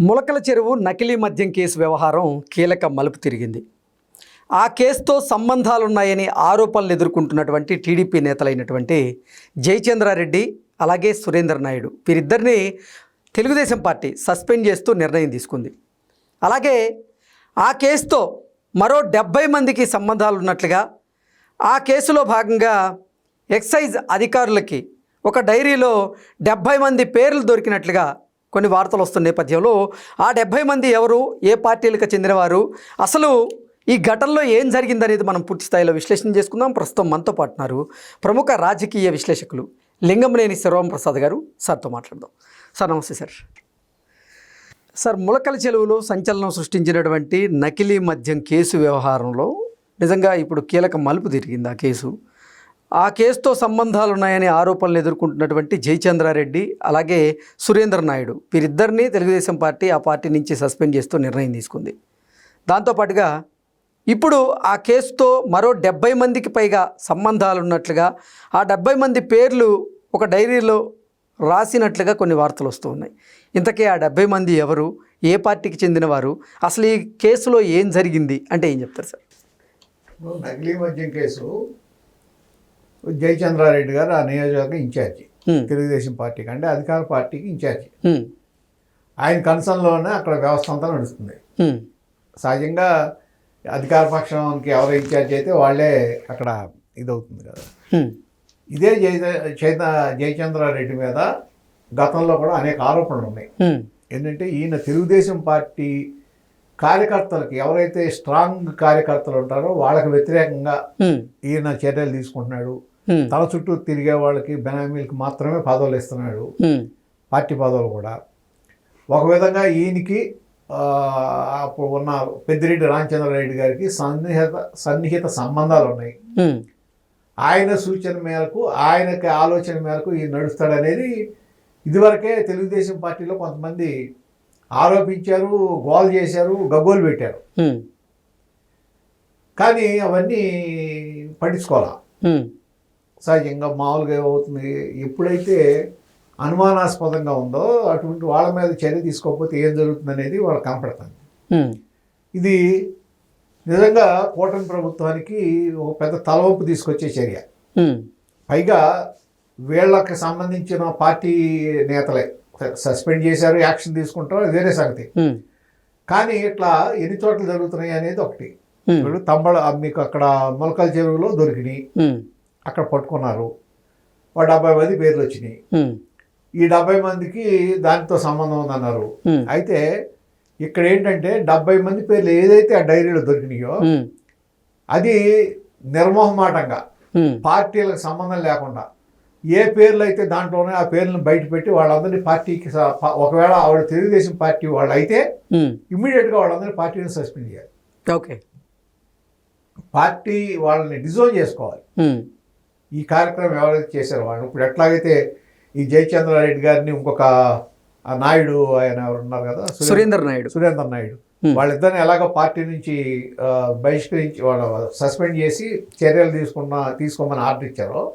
ములకల చెరువు నకిలీ మద్యం కేసు వ్యవహారం కీలక మలుపు తిరిగింది. ఆ కేసుతో సంబంధాలున్నాయని ఆరోపణలు ఎదుర్కొంటున్నటువంటి టీడీపీ నేతలైనటువంటి జయచంద్రారెడ్డి అలాగే సురేందర్ నాయుడు వీరిద్దరిని తెలుగుదేశం పార్టీ సస్పెండ్ చేస్తూ నిర్ణయం తీసుకుంది. అలాగే ఆ కేసుతో మరో డెబ్బై మందికి సంబంధాలు ఉన్నట్లుగా ఆ కేసులో భాగంగా ఎక్సైజ్ అధికారులకి ఒక డైరీలో డెబ్భై మంది పేర్లు దొరికినట్లుగా కొన్ని వార్తలు వస్తున్న నేపథ్యంలో ఆ డెబ్భై మంది ఎవరు ఏ పార్టీలకు చెందినవారు అసలు ఈ ఘటనలో ఏం జరిగిందనేది మనం పూర్తి స్థాయిలో విశ్లేషణ చేసుకుందాం. ప్రస్తుతం మనతో పాటున్నారు ప్రముఖ రాజకీయ విశ్లేషకులు లింగంనేని శివరాం ప్రసాద్ గారు. సార్తో మాట్లాడదాం. సార్ నమస్తే సార్. సార్ ములకల చెలువులో సంచలనం సృష్టించినటువంటి నకిలీ మద్యం కేసు వ్యవహారంలో నిజంగా ఇప్పుడు కీలక మలుపు తిరిగింది ఆ కేసు. ఆ కేసుతో సంబంధాలున్నాయనే ఆరోపణలు ఎదుర్కొంటున్నటువంటి జయచంద్రారెడ్డి అలాగే సురేందర్ నాయుడు. వీరిద్దరినీ తెలుగుదేశం పార్టీ ఆ పార్టీ నుంచి సస్పెండ్ చేస్తూ నిర్ణయం తీసుకుంది. దాంతోపాటుగా ఇప్పుడు ఆ కేసుతో మరో డెబ్బై మందికి పైగా సంబంధాలు ఉన్నట్లుగా ఆ డెబ్బై మంది పేర్లు ఒక డైరీలో రాసినట్లుగా కొన్ని వార్తలు వస్తూ ఉన్నాయి. ఇంతకీ ఆ డెబ్బై మంది ఎవరు? ఏ పార్టీకి చెందినవారు? అసలు ఈ కేసులో ఏం జరిగింది? అంటే ఏం చెప్తారు సార్? నకిలీ మద్యం కేసు జయచంద్రారెడ్డి గారు ఆ నియోజకవర్గం ఇన్ఛార్జి. తెలుగుదేశం పార్టీకి అంటే అధికార పార్టీకి ఇన్ఛార్జి. ఆయన కన్సర్న్లోనే అక్కడ వ్యవస్థ అంతా నడుస్తుంది. సహజంగా అధికార పక్షానికి ఎవరు ఇన్ఛార్జ్ అయితే వాళ్ళే అక్కడ ఇదవుతుంది కదా. ఇదే జయ చైత జయచంద్రారెడ్డి మీద గతంలో కూడా అనేక ఆరోపణలు ఉన్నాయి. ఏంటంటే ఈయన తెలుగుదేశం పార్టీ కార్యకర్తలకి ఎవరైతే స్ట్రాంగ్ కార్యకర్తలు ఉంటారో వాళ్ళకి వ్యతిరేకంగా. ఈయన చర్యలు తీసుకుంటున్నాడు. తన చుట్టూ తిరిగే వాళ్ళకి బెనామీలకి మాత్రమే పదవులు ఇస్తున్నాడు. పార్టీ పదవులు కూడా ఒక విధంగా ఈయనకి అప్పుడు ఉన్న పెద్దిరెడ్డి రామచంద్రారెడ్డి గారికి సన్నిహిత సన్నిహిత సంబంధాలు ఉన్నాయి. ఆయన సూచన మేరకు ఆయనకి ఆలోచన మేరకు ఈయన నడుస్తాడనేది ఇదివరకే తెలుగుదేశం పార్టీలో కొంతమంది ఆరోపించారు గోల్ చేశారు గగ్గోలు పెట్టారు. కానీ అవన్నీ పట్టించుకోవాలా. సహజంగా మామూలుగా ఏమవుతుంది ఎప్పుడైతే అనుమానాస్పదంగా ఉందో అటువంటి వాళ్ళ మీద చర్య తీసుకోకపోతే ఏం జరుగుతుంది అనేది వాళ్ళకి కనపడుతుంది హ్మ్. ఇది నిజంగా కూటమి ప్రభుత్వానికి ఒక పెద్ద తలవంపు తీసుకొచ్చే చర్య. పైగా వీళ్ళకి సంబంధించిన పార్టీ నేతలే సస్పెండ్ చేశారు యాక్షన్ తీసుకుంటారు వేరే సంగతి. కానీ ఇట్లా ఎన్ని చోట్ల జరుగుతున్నాయి అనేది ఒకటి. ఇప్పుడు తంబళ మీకు అక్కడ మొలకల చెరువులో దొరికినాయి. అక్కడ పట్టుకున్నారు ఒక డెబ్బై మంది పేర్లు వచ్చినాయి. ఈ డెబ్బై మందికి దానితో సంబంధం ఉందన్నారు. అయితే ఇక్కడ ఏంటంటే డెబ్బై మంది పేర్లు ఏదైతే ఆ డైరీలో దొరికినాయో. అది నిర్మోహమాటంగా హ్మ్. పార్టీలకు సంబంధం లేకుండా ఏ పేర్లు అయితే దాంట్లోనే ఆ పేర్లను బయట పెట్టి వాళ్ళందరినీ పార్టీకి ఒకవేళ ఆవిడ తెలుగుదేశం పార్టీ వాళ్ళు అయితే. ఇమ్మీడియట్గా వాళ్ళందరినీ పార్టీని సస్పెండ్ చేయాలి ఓకే పార్టీ వాళ్ళని డిజోన్ చేసుకోవాలి. ఈ కార్యక్రమం ఎవరైతే చేశారో వాళ్ళు ఇప్పుడు ఎట్లాగైతే ఈ జయచంద్రారెడ్డి గారిని ఇంకొక నాయుడు ఆయన ఎవరు ఉన్నారు కదా? సురేంద్ర- నాయుడు. సురేందర్ నాయుడు. వాళ్ళిద్దరిని ఎలాగో పార్టీ నుంచి బహిష్కరించి వాళ్ళ సస్పెండ్ చేసి చర్యలు తీసుకున్న తీసుకోమని ఆర్డర్ ఇచ్చారో.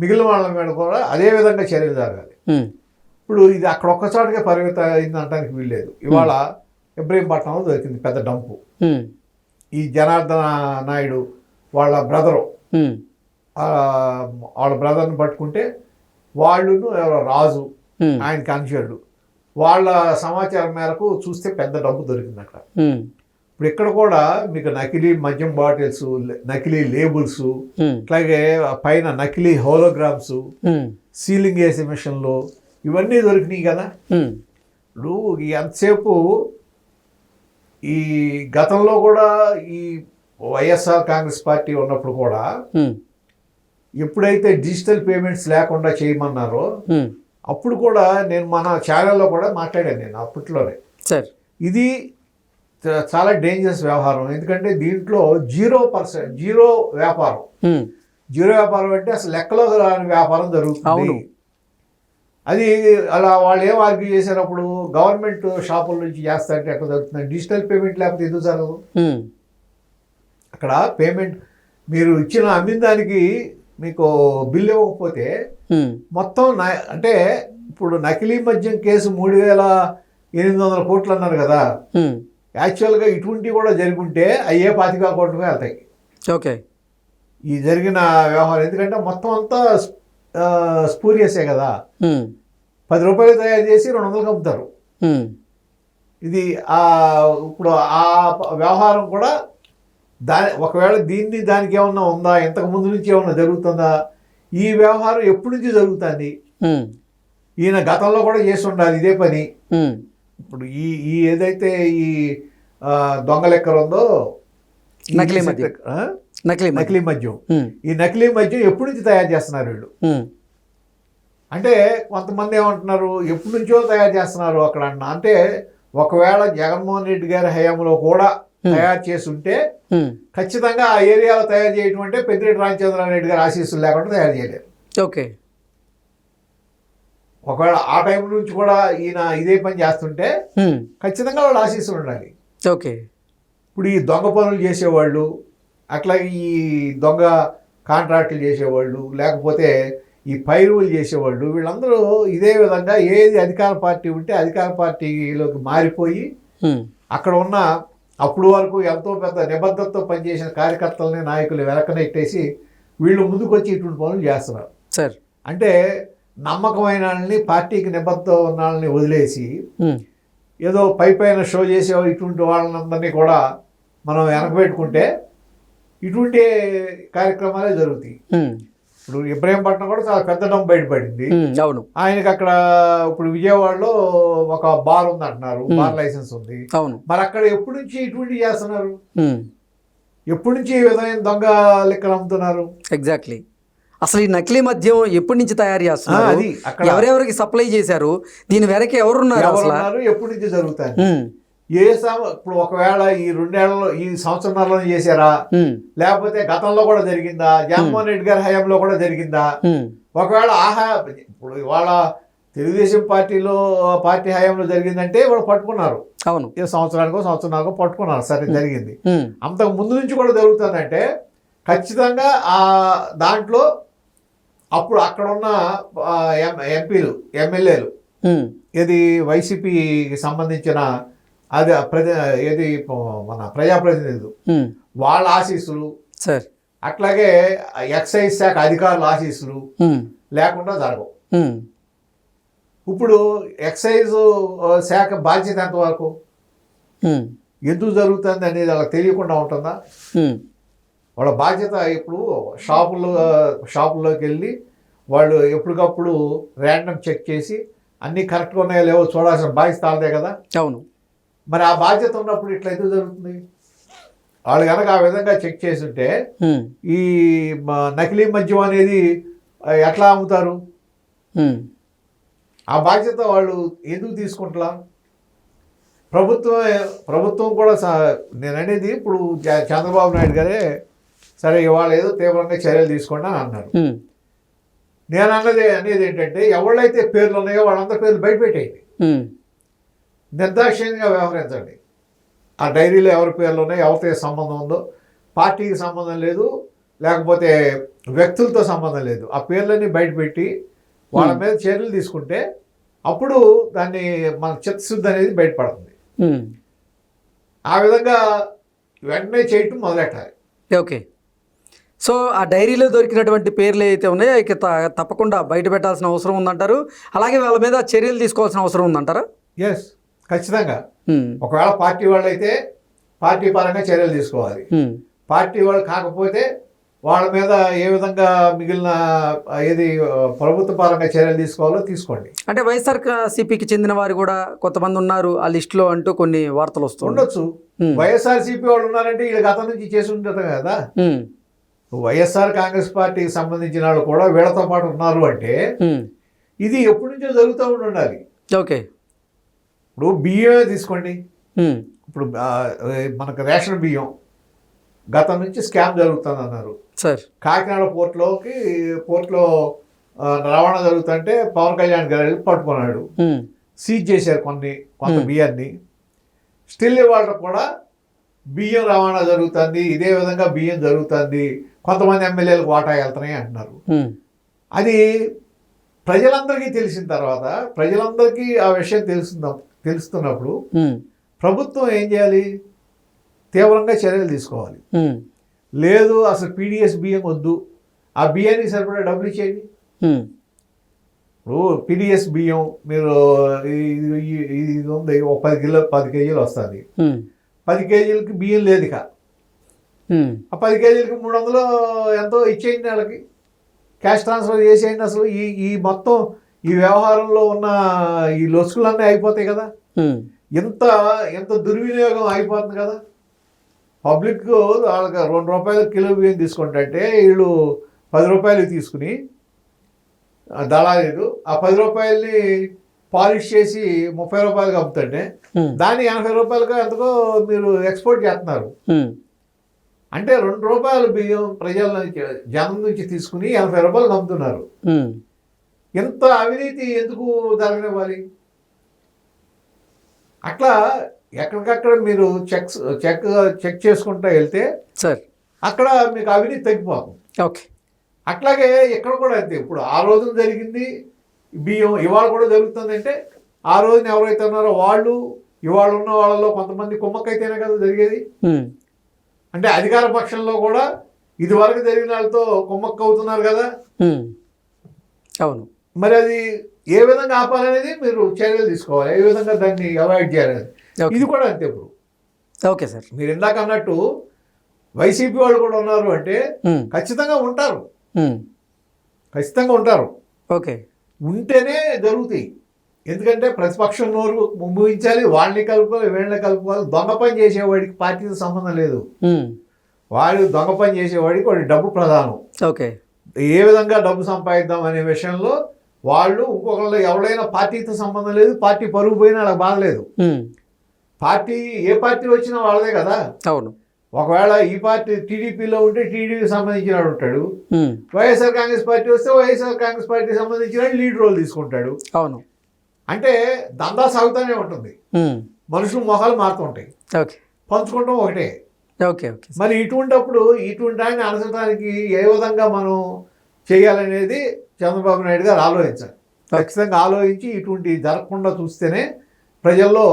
మిగిలిన వాళ్ళ మీద కూడా అదే విధంగా చర్యలు జరగాలి. ఇప్పుడు ఇది అక్కడ ఒక్క చోటకే పరిమితం అయింది అనడానికి వీల్లేదు. ఇవాళ ఇబ్రహీంపట్నంలో దొరికింది పెద్ద డంపు. ఈ జనార్దన నాయుడు వాళ్ళ బ్రదరు. వాళ్ళ బ్రదర్ని పట్టుకుంటే వాళ్ళును ఎవరో రాజు హ్మ్. ఆయనకి అనుచరుడు వాళ్ళ సమాచారం మేరకు చూస్తే పెద్ద డబ్బు దొరికింది అక్కడ. ఇప్పుడు ఇక్కడ కూడా మీకు నకిలీ మద్యం బాటిల్స్ నకిలీ లేబుల్స్. అట్లాగే పైన నకిలీ హోలోగ్రామ్స్. సీలింగ్ వేసే మిషన్లు ఇవన్నీ దొరికినాయి కదా. ఇప్పుడు ఈ ఎంతసేపు ఈ గతంలో కూడా ఈ వైఎస్ఆర్ కాంగ్రెస్ పార్టీ ఉన్నప్పుడు కూడా. ఎప్పుడైతే డిజిటల్ పేమెంట్స్ లేకుండా చేయమన్నారో. అప్పుడు కూడా నేను మన ఛానల్లో కూడా మాట్లాడాను నేను అప్పట్లోనే సార్ ఇది చాలా డేంజరస్ వ్యవహారం ఎందుకంటే దీంట్లో జీరో పర్సెంట్ జీరో వ్యాపారం. జీరో వ్యాపారం అంటే అసలు లెక్కలో రాని వ్యాపారం జరుగుతుంది. అది అలా వాళ్ళు ఏం ఆర్గ్యూ చేశారు అప్పుడు గవర్నమెంట్ షాపుల నుంచి చేస్తారంటే ఎక్కడ జరుగుతుంది డిజిటల్ పేమెంట్ లేకపోతే ఎందుకు జరగదు. అక్కడ పేమెంట్ మీరు ఇచ్చిన అమ్మిన దానికి మీకు బిల్ ఇవ్వకపోతే. మొత్తం అంటే ఇప్పుడు నకిలీ మద్యం కేసు మూడు వేల ఎనిమిది వందల కోట్లు అన్నారు కదా. యాక్చువల్గా ఇటువంటివి కూడా జరుగుంటే అయ్యే పాతికా కోట్లుగా వెళ్తాయి. ఓకే. ఈ జరిగిన వ్యవహారం ఎందుకంటే మొత్తం అంతా స్పూరియసే కదా. పది రూపాయలు తయారు చేసి రెండు వందలకు అమ్ముతారు. ఇది ఆ ఇప్పుడు ఆ వ్యవహారం కూడా దాని ఒకవేళ దీన్ని దానికి ఏమన్నా ఉందా? ఇంతకు ముందు నుంచి ఏమన్నా జరుగుతుందా? ఈ వ్యవహారం ఎప్పటి నుంచి జరుగుతుంది? ఈయన గతంలో కూడా చేసి ఉండాలి ఇదే పని. ఇప్పుడు ఈ ఈ ఏదైతే ఈ దొంగ లెక్కలు ఉందో నకిలీ? నకిలీ. నకిలీ మద్యం. ఈ నకిలీ మద్యం ఎప్పటి నుంచి తయారు చేస్తున్నారు వీళ్ళు? అంటే కొంతమంది ఏమంటున్నారు ఎప్పటి నుంచో తయారు చేస్తున్నారు అక్కడ అంటే ఒకవేళ జగన్మోహన్ రెడ్డి గారి హయాంలో కూడా తయారు చేసి ఉంటే ఖచ్చితంగా ఆ ఏరియాలో తయారు చేయడం అంటే పెద్దిరెడ్డి రామచంద్రారెడ్డి గారి ఆశీస్సులు లేకుండా తయారు చేయలేరు ఓకే. ఒకవేళ ఆ టైం నుంచి కూడా ఈయన ఇదే పని చేస్తుంటే ఖచ్చితంగా వాళ్ళు ఆశీస్సులు ఉండాలి. ఓకే. ఇప్పుడు ఈ దొంగ పనులు చేసేవాళ్ళు అట్లాగే ఈ దొంగ కాంట్రాక్టులు చేసేవాళ్ళు లేకపోతే ఈ పైరువులు చేసేవాళ్ళు వీళ్ళందరూ ఇదే విధంగా ఏది అధికార పార్టీ ఉంటే అధికార పార్టీలోకి మారిపోయి అక్కడ ఉన్న అప్పుడు వరకు ఎంతో పెద్ద నిబద్ధతతో పనిచేసిన కార్యకర్తలని నాయకులు వెనకనెట్టేసి వీళ్ళు ముందుకు వచ్చి ఇటువంటి పనులు చేస్తున్నారు. సార్. అంటే నమ్మకమైన వాళ్ళని పార్టీకి నిబద్ధత ఉన్న వాళ్ళని వదిలేసి ఏదో పై పైన షో చేసే ఇటువంటి వాళ్ళందరినీ కూడా మనం వెనకబెట్టుకుంటే ఇటువంటి కార్యక్రమాలే జరుగుతాయి. ఇప్పుడు ఇబ్రహీంపట్నం కూడా చాలా పెద్ద బయటపడింది. అవును. ఆయనకి అక్కడ ఇప్పుడు విజయవాడలో ఒక బార్ ఉంది అంటున్నారు. బార్ లైసెన్స్ ఉంది. అవును. మరి అక్కడ ఎప్పటి నుంచి ఇటువంటి చేస్తున్నారు? ఎప్పటి నుంచి ఈ విధమైన దొంగ లెక్కలు అమ్ముతున్నారు? ఎగ్జాక్ట్లీ అసలు ఈ నకిలీ మద్యం ఎప్పటి నుంచి తయారు చేస్తున్నారు? ఎవరెవరికి సప్లై చేశారు? దీని వెనక ఎవరున్నారు ఎవరు అసలు? ఎప్పటి నుంచి జరుగుతాయి? ఏ ఇప్పుడు ఒకవేళ ఈ రెండేళ్ళలో ఈ సంవత్సరాలలో చేశారా? లేకపోతే గతంలో కూడా జరిగిందా? జగన్మోహన్ రెడ్డి గారి హయాంలో కూడా జరిగిందా? ఒకవేళ ఆహా ఇప్పుడు ఇవాళ తెలుగుదేశం పార్టీలో పార్టీ హయాంలో జరిగిందంటే వాళ్ళు పట్టుకున్నారు. అవును. ఏ సంవత్సరానికో సంవత్సరానికో పట్టుకున్నారు. సరే జరిగింది. అంతకు ముందు నుంచి కూడా జరుగుతుందంటే ఖచ్చితంగా ఆ దాంట్లో అప్పుడు అక్కడ ఉన్న ఎంపీలు ఎమ్మెల్యేలు ఏది వైసీపీకి సంబంధించిన అది ప్రజ ఏది మన ప్రజాప్రతినిధులు. వాళ్ళ ఆశీస్సులు. సార్. అట్లాగే ఎక్సైజ్ శాఖ అధికారుల ఆశీస్సులు లేకుండా జరగవు. ఇప్పుడు ఎక్సైజ్ శాఖ బాధ్యత ఎంతవరకు? ఎందుకు జరుగుతుంది అనేది వాళ్ళకి తెలియకుండా ఉంటుందా? వాళ్ళ బాధ్యత ఇప్పుడు షాపుల్లో షాపుల్లోకి వెళ్ళి వాళ్ళు ఎప్పటికప్పుడు ర్యాండమ్ చెక్ చేసి అన్నీ కరెక్ట్గా ఉన్నాయో లేవో చూడాల్సిన బాధ్యత వాళ్ళదే కదా? అవును. మరి ఆ బాధ్యత ఉన్నప్పుడు ఇట్లా ఎందుకు జరుగుతుంది? వాళ్ళు కనుక ఆ విధంగా చెక్ చేసి ఉంటే ఉమ్, ఈ నకిలీ మద్యం అనేది ఎట్లా అమ్ముతారు? ఆ బాధ్యత వాళ్ళు ఎందుకు తీసుకుంటలా? ప్రభుత్వం ప్రభుత్వం కూడా నేను అనేది ఇప్పుడు చంద్రబాబు నాయుడు గారే సరే ఇవాళ ఏదో తీవ్రంగా చర్యలు తీసుకోండి అని అన్నారు. నేను అన్నది అనేది ఏంటంటే ఎవళ్ళైతే పేర్లు ఉన్నాయో వాళ్ళందరి పేర్లు బయటపెట్టేయండి నిర్దాక్షిణ్యంగా వ్యవహరించండి. ఆ డైరీలో ఎవరి పేర్లు ఉన్నాయో ఎవరితో ఏ సంబంధం ఉందో పార్టీకి సంబంధం లేదు లేకపోతే వ్యక్తులతో సంబంధం లేదు. ఆ పేర్లన్నీ బయటపెట్టి వాళ్ళ మీద చర్యలు తీసుకుంటే అప్పుడు దాన్ని మన చిత్తశుద్ధి అనేది బయటపడుతుంది. ఆ విధంగా వెంటనే చేయటం మొదలెట్టాలి. ఓకే. సో ఆ డైరీలో దొరికినటువంటి పేర్లు అయితే ఉన్నాయో ఇక తప్పకుండా బయట పెట్టాల్సిన అవసరం ఉందంటారు. అలాగే వాళ్ళ మీద చర్యలు తీసుకోవాల్సిన అవసరం ఉందంటారా? ఎస్ ఖచ్చితంగా. ఒకవేళ పార్టీ వాళ్ళు అయితే పార్టీ పరంగా చర్యలు తీసుకోవాలి. పార్టీ వాళ్ళు కాకపోతే వాళ్ళ మీద ఏ విధంగా మిగిలిన ఏది ప్రభుత్వ పరంగా చర్యలు తీసుకోవాలో తీసుకోండి. అంటే వైఎస్ఆర్ సిపికి చెందిన వారు కూడా కొంతమంది ఉన్నారు ఆ లిస్టులో అంటూ కొన్ని వార్తలు వస్తున్నాయి ఉండొచ్చు. ఉమ్, వైఎస్ఆర్సీపీ వాళ్ళు ఉన్నారంటే వీళ్ళ గతం నుంచి చేసి ఉంటారు కదా. వైఎస్ఆర్ కాంగ్రెస్ పార్టీకి సంబంధించిన వాళ్ళు కూడా వీళ్ళతో పాటు ఉన్నారు అంటే ఇది ఎప్పటి నుంచో జరుగుతూ ఉండి ఉండాలి. ఓకే. ఇప్పుడు బియ్యమే తీసుకోండి. ఇప్పుడు మనకు రేషన్ బియ్యం గతం నుంచి స్కామ్ జరుగుతుంది అన్నారు. సార్. కాకినాడ పోర్ట్లోకి పోర్ట్లో రవాణా జరుగుతుంటే పవన్ కళ్యాణ్ గారు వెళ్ళి పట్టుకున్నాడు. సీజ్ చేశారు కొన్ని కొంత. బియ్యాన్ని. స్టిల్ ఇవాళ కూడా బియ్యం రవాణా జరుగుతుంది. ఇదే విధంగా బియ్యం జరుగుతుంది. కొంతమంది ఎమ్మెల్యేలకు వాటా వెళ్తున్నాయి అంటున్నారు. అది ప్రజలందరికీ తెలిసిన తర్వాత ప్రజలందరికీ ఆ విషయం తెలుస్తుందా తెలుస్తున్నప్పుడు ప్రభుత్వం ఏం చేయాలి? తీవ్రంగా చర్యలు తీసుకోవాలి. లేదు అసలు పీడిఎస్ బియ్యం వద్దు. ఆ బియ్యానికి సరిపడా డబ్బులు ఇచ్చేయండి. ఇప్పుడు పీడిఎస్ బియ్యం మీరు ఇది ఉంది ఒక పది కిలో పది కేజీలు వస్తుంది. పది కేజీలకి బియ్యం లేదు ఇక. ఆ పది కేజీలకి మూడు వందలు ఎంతో ఇచ్చేయండి వాళ్ళకి క్యాష్ ట్రాన్స్ఫర్ చేసేయండి అసలు. ఈ ఈ మొత్తం ఈ వ్యవహారంలో ఉన్న ఈ లొసుకులన్నీ అయిపోతాయి కదా. ఎంత ఎంత దుర్వినియోగం అయిపోతుంది కదా. పబ్లిక్ వాళ్ళకి రెండు రూపాయల కిలో బియ్యం తీసుకుంటే వీళ్ళు పది రూపాయలు తీసుకుని దళారీలు ఆ పది రూపాయలని పాలిష్ చేసి ముప్పై రూపాయలకి అమ్ముతుంటే దాన్ని ఎనభై రూపాయలుగా ఎంతకో మీరు ఎక్స్పోర్ట్ చేస్తున్నారు. అంటే రెండు రూపాయలు బియ్యం ప్రజల నుంచి జనం నుంచి తీసుకుని ఎనభై రూపాయలు అమ్ముతున్నారు ఎంత అవినీతి ఎందుకు జరగనివ్వాలి అట్లా ఎక్కడికక్కడ మీరు చెక్స్ చెక్ చెక్ చేసుకుంటూ వెళ్తే సార్. అక్కడ మీకు అవినీతి తగ్గిపోతుంది ఓకే. అట్లాగే ఇక్కడ కూడా అంతే. ఇప్పుడు ఆ రోజున జరిగింది బియ్యం ఇవాళ కూడా జరుగుతుందంటే ఆ రోజున ఎవరైతే ఉన్నారో వాళ్ళు ఇవాళ ఉన్న వాళ్ళలో కొంతమంది కుమ్మక్కైతేనే కదా జరిగేది. అంటే అధికార పక్షంలో కూడా ఇది వరకు జరిగిన వాళ్ళతో కుమ్మక్క అవుతున్నారు కదా అవును. మరి అది ఏ విధంగా ఆపాలనేది మీరు చర్యలు తీసుకోవాలి. ఏ విధంగా దాన్ని అవాయిడ్ చేయాలి ఓకే ఇది కూడా అంతే ఇప్పుడు. ఓకే సార్ మీరు ఇందాక అన్నట్టు వైసీపీ వాళ్ళు కూడా ఉన్నారు అంటే ఉమ్, ఖచ్చితంగా ఉంటారు. ఉమ్, ఖచ్చితంగా ఉంటారు. ఓకే ఉంటేనే జరుగుతాయి. ఎందుకంటే ప్రతిపక్షం నోరు ముగించాలి వాళ్ళని కలుపుకోవాలి వీళ్ళని కలుపుకోవాలి. దొంగ పని చేసేవాడికి పార్టీతో సంబంధం లేదు. ఉమ్, వాడు దొంగ పని చేసేవాడికి వాడి డబ్బు ప్రధానం. ఓకే ఏ విధంగా డబ్బు సంపాదిద్దాం అనే విషయంలో వాళ్ళు ఇంకొకళ్ళు ఎవరైనా పార్టీతో సంబంధం లేదు పార్టీ పరుగు పోయినా వాళ్ళకి బాధలేదు పార్టీ ఏ పార్టీ వచ్చినా వాళ్ళదే కదా. అవును. ఒకవేళ ఈ పార్టీ టీడీపీలో ఉంటే టీడీపీకి సంబంధించిన వాడు ఉంటాడు. వైఎస్ఆర్ కాంగ్రెస్ పార్టీ వస్తే వైఎస్ఆర్ కాంగ్రెస్ పార్టీకి సంబంధించిన లీడ్ రోల్ తీసుకుంటాడు. అవును. అంటే దందా సాగుతూనే ఉంటుంది. మనుషులు మొహాలు మారుతుంటాయి ఓకే. పంచుకుంటాం ఒకటే. Okay okay. మరి ఇటువంటప్పుడు ఇటువంటి ఆయన అనసడానికి ఏ విధంగా మనం చేయాలనేది చంద్రబాబు నాయుడు గారు ఆలోచించాలి ఖచ్చితంగా ఆలోచించి ఇటువంటి జరగకుండా చూస్తేనే ప్రజల్లో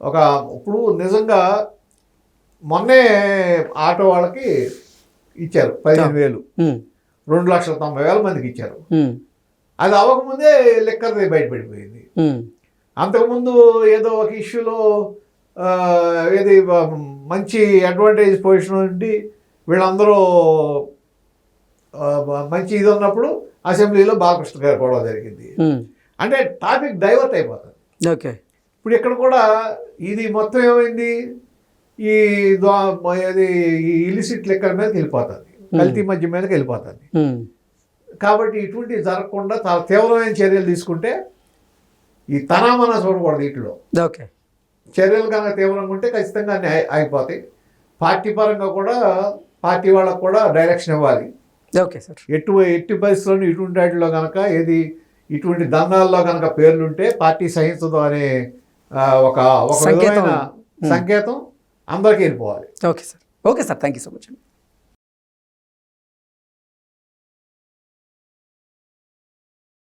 ఒక ఇప్పుడు నిజంగా మొన్నే ఆటో వాళ్ళకి ఇచ్చారు పదిహేను వేలు. రెండు లక్షల తొంభై వేల మందికి ఇచ్చారు. అది అవ్వకముందే లెక్కర్ది బయటపడిపోయింది. అంతకుముందు ఏదో ఒక ఇష్యూలో ఏది మంచి అడ్వాంటేజ్ పొజిషన్ ఉండి వీళ్ళందరూ మంచి ఇది ఉన్నప్పుడు అసెంబ్లీలో బాలకృష్ణ గారు గొడవ జరిగింది. అంటే టాపిక్ డైవర్ట్ అయిపోతుంది. ఓకే. ఇప్పుడు ఇక్కడ కూడా ఇది మొత్తం ఏమైంది? ఈ ఏది ఈ ఇలిసిట్ లెక్కల మీదకి వెళ్ళిపోతుంది. కల్తీ మధ్య మీదకి వెళ్ళిపోతుంది. కాబట్టి ఇటువంటివి జరగకుండా చాలా తీవ్రమైన చర్యలు తీసుకుంటే ఈ తనామన చూడకూడదు వీటిలో. ఓకే. చర్యలు కనుక తీవ్రంగా ఉంటే ఖచ్చితంగా ఆగిపోతాయి. పార్టీ పరంగా కూడా పార్టీ వాళ్ళకు కూడా డైరెక్షన్ ఇవ్వాలి. Okay sir. ఎటు ఎట్టి పరిస్థితుల్లో ఇటువంటి వాటిలో కనుక ఏది ఇటువంటి దందాల్లో కనుక పేర్లుంటే పార్టీ సహించదు అనే ఒక ఒక సంకేతం. అందరికీ వెళ్ళిపోవాలి. Okay sir. Okay sir. Thank you so much అండి.